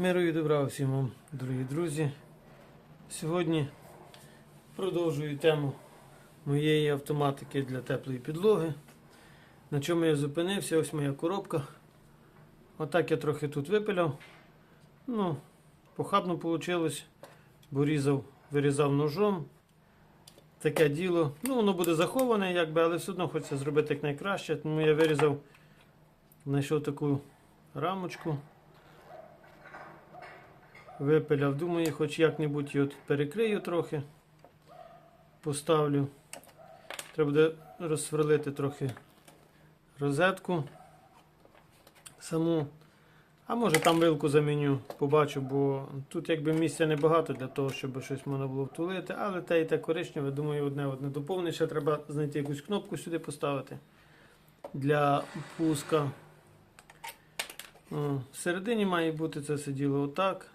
Миру і добра всім вам, дорогі друзі. Сьогодні продовжую тему моєї автоматики для теплої підлоги. На чому я зупинився, ось моя коробка. Отак я трохи тут випиляв. Ну, похабно вийшло, бо різав, вирізав ножом. Таке діло. Ну, воно буде заховане, якби, але все одно хочеться зробити як найкраще. Тому я вирізав, знайшов таку рамочку. Випиляв, думаю, хоч як-небудь його тут перекрию трохи. Поставлю. Треба буде розсверлити трохи розетку саму. А може там вилку заміню, побачу, бо тут якби місця небагато для того, щоб щось можна було втулити, але те і те коричневе, думаю, одне одне доповнить. Ще треба знайти якусь кнопку сюди поставити для пуска. О, Всередині має бути це все діло отак.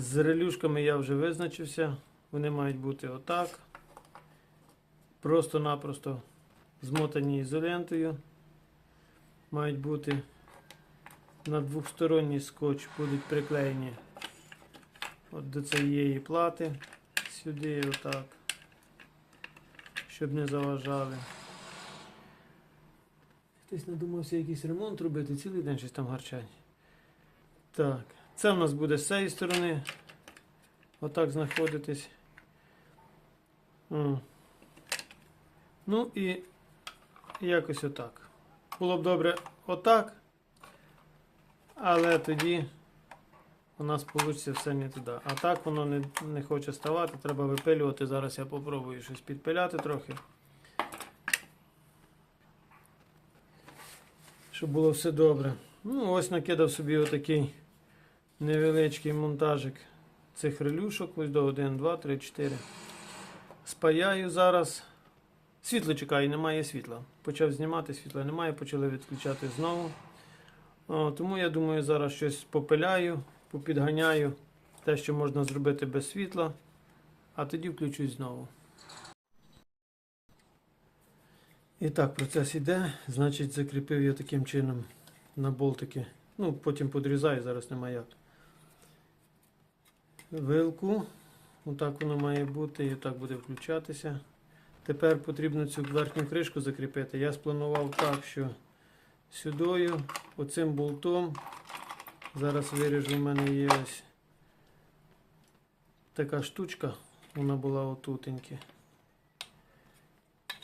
З релюшками я вже визначився. Вони мають бути отак. Просто-напросто змотані ізолентою. Мають бути на двохсторонній скотч будуть приклеєні от до цієї плати. Сюди отак. Щоб не заважали. Хтось надумався якийсь ремонт робити, цілий день щось там гарчать. Так. Це в нас буде з цієї сторони. Отак знаходитись. Ну і якось отак. Було б добре отак. Але тоді у нас вийде все не туди. А так воно не, не хоче ставати, треба випилювати. Зараз я попробую щось підпиляти трохи. Щоб було все добре. Ну, ось накидав собі отакий невеличкий монтажик цих релюшок. Ось до 1, 2, 3, 4. Спаяю зараз. Світло чекаю, немає світла. Почав знімати, світла немає, почали відключати знову. О, тому я думаю, зараз щось попиляю, попідганяю те, що можна зробити без світла, а тоді включусь знову. І так, процес іде. Значить, закріпив я таким чином на болтики. Ну, потім подрізаю, зараз немає як. Вилку. Отак воно має бути і отак буде включатися. Тепер потрібно цю верхню кришку закріпити. Я спланував так, що сюдою, оцим болтом. Зараз виріжу, в мене є ось така штучка, вона була отутеньки.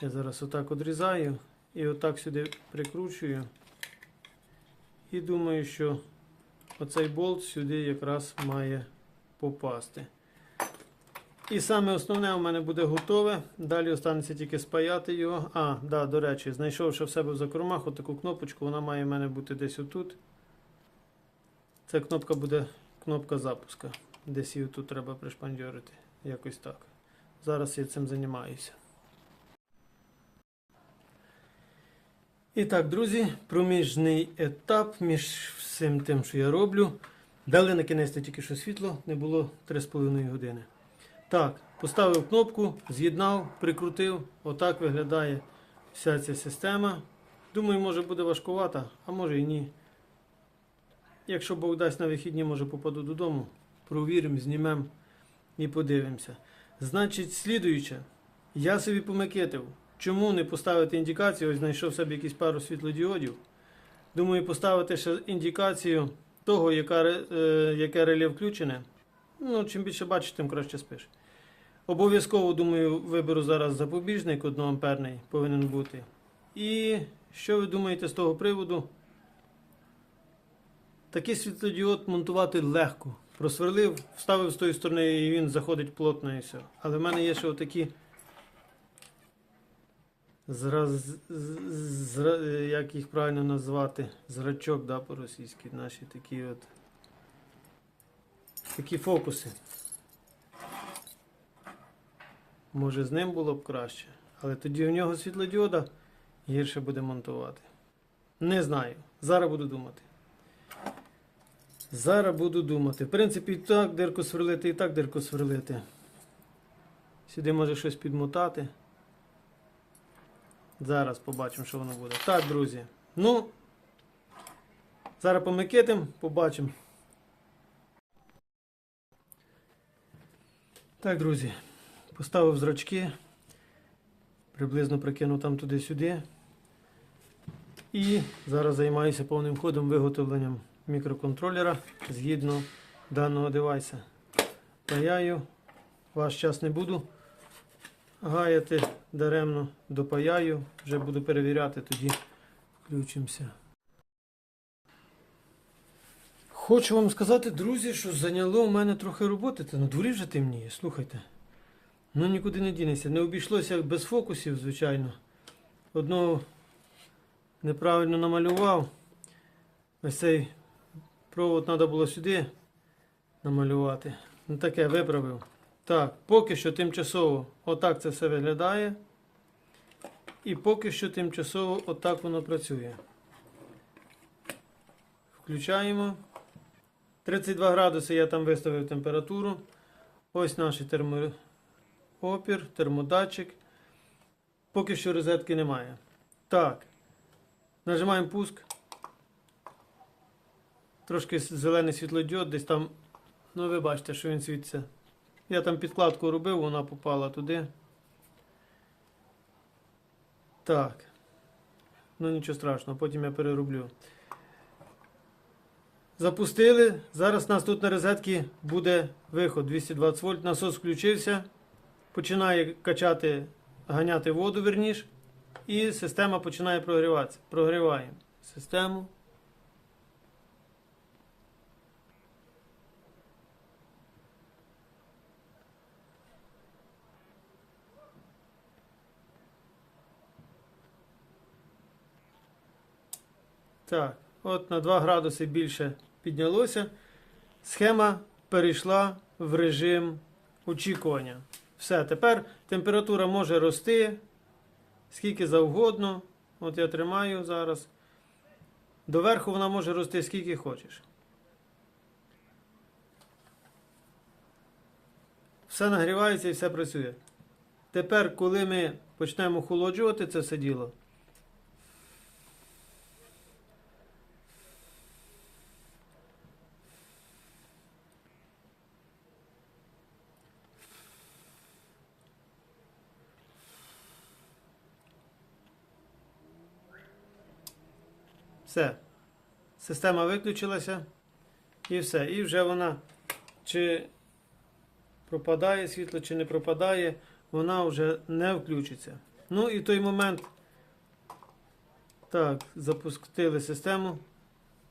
Я зараз отак одрізаю і отак сюди прикручую. І думаю, що оцей болт сюди якраз має попасти. І саме основне у мене буде готове. Далі останеться тільки спаяти його. А, да, до речі, знайшов ще в себе в закромах отаку кнопочку, вона має в мене бути десь отут. Ця кнопка буде кнопка запуска. Десь її тут треба пришпандьорити. Якось так. Зараз я цим займаюся. І так, друзі, проміжний етап між всім тим, що я роблю. Дали на кінець тільки що світло, не було 3,5 години. Так, поставив кнопку, з'єднав, прикрутив. Отак виглядає вся ця система. Думаю, може буде важкувата, а може і ні. Якщо Бог дасть на вихідні, може попаду додому, провіримо, знімемо і подивимося. Значить, слідуюче, я собі помикитив. Чому не поставити індикацію? Ось знайшов собі якісь пару світлодіодів. Думаю, поставити ще індикацію того, яка, е, яке реле включене. Ну, чим більше бачиш, тим краще спиш. Обов'язково, думаю, виберу зараз запобіжник 1 амперний повинен бути. І що ви думаєте з того приводу? Такий світлодіод монтувати легко. Просверлив, вставив з тої сторони і він заходить плотно і все. Але в мене є ще отакі. Зраз, зра, як їх правильно назвати? Зрачок, да, по-російськи, наші такі от. Такі фокуси. Може з ним було б краще. Але тоді в нього світлодіода гірше буде монтувати. Не знаю. Зараз буду думати. Зараз буду думати. В принципі, і так дирку сверлити, і так дирку сверлити. Сюди може щось підмотати. Зараз побачимо, що воно буде. Так, друзі. Ну, зараз помикитим, побачимо. Так, друзі, поставив зрачки, приблизно прикинув там туди-сюди. І зараз займаюся повним ходом виготовленням мікроконтролера згідно даного девайса. Паяю, ваш час не буду гаяти даремно, допаяю, вже буду перевіряти, тоді включимося. Хочу вам сказати, друзі, що зайняло у мене трохи роботи, та на дворі вже темніє, слухайте. Ну нікуди не дінеться. Не обійшлося без фокусів, звичайно. Одного неправильно намалював. Ось цей провод треба було сюди намалювати. Ну таке виправив. Так, поки що тимчасово отак це все виглядає. І поки що тимчасово отак воно працює. Включаємо. 32 градуси я там виставив температуру. Ось наш термоопір, термодатчик. Поки що розетки немає. Так. Нажимаємо пуск. Трошки зелений світлодіод, десь там. Ну, ви бачите, що він світиться. Я там підкладку робив, вона попала туди. Так. Ну нічого страшного, потім я перероблю. Запустили. Зараз у нас тут на розетці буде виход 220 вольт. Насос включився. Починає качати, ганяти воду, верніш. І система починає прогріватися. Прогріваємо систему. Так, от на 2 градуси більше піднялося. Схема перейшла в режим очікування. Все, тепер температура може рости скільки завгодно. От я тримаю зараз. Доверху вона може рости скільки хочеш. Все нагрівається і все працює. Тепер, коли ми почнемо охолоджувати це все діло, Все. Система виключилася. І все. І вже вона чи пропадає світло, чи не пропадає, вона вже не включиться. Ну і той момент. Так, запустили систему.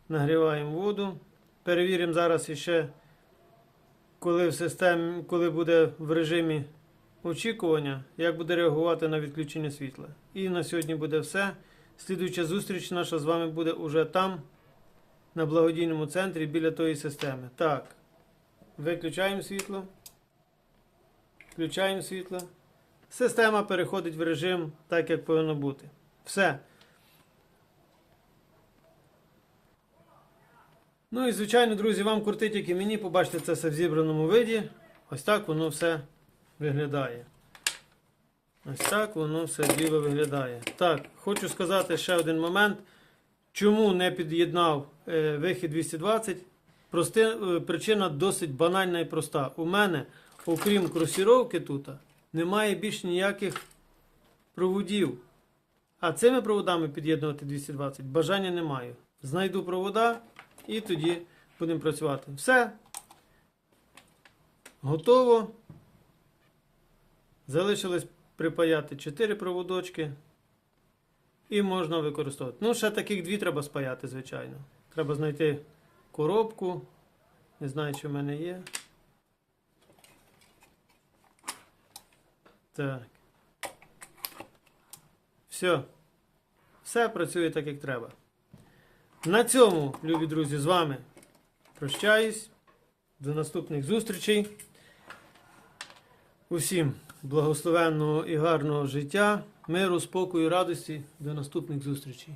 Нагріваємо воду. Перевіримо зараз іще, коли в системі, коли буде в режимі очікування, як буде реагувати на відключення світла. І на сьогодні буде все. Слідуюча зустріч наша з вами буде уже там, на благодійному центрі біля тої системи. Так, виключаємо світло. Включаємо світло. Система переходить в режим так, як повинно бути. Все. Ну і звичайно, друзі, вам кортить, як і мені, побачите це все в зібраному виді. Ось так воно все виглядає. Ось так воно все діло виглядає. Так, хочу сказати ще один момент. Чому не під'єднав е, вихід 220? Прости, е, причина досить банальна і проста. У мене, окрім кросіровки тут, немає більш ніяких проводів. А цими проводами під'єднувати 220 бажання не маю. Знайду провода і тоді будемо працювати. Все. Готово. Залишилось припаяти 4 проводочки. І можна використовувати. Ну, ще таких дві треба спаяти, звичайно. Треба знайти коробку. Не знаю, чи в мене є. Так. Все. Все працює так, як треба. На цьому, любі друзі, з вами прощаюсь. До наступних зустрічей. Усім благословенного і гарного життя, миру, спокою, радості. До наступних зустрічей.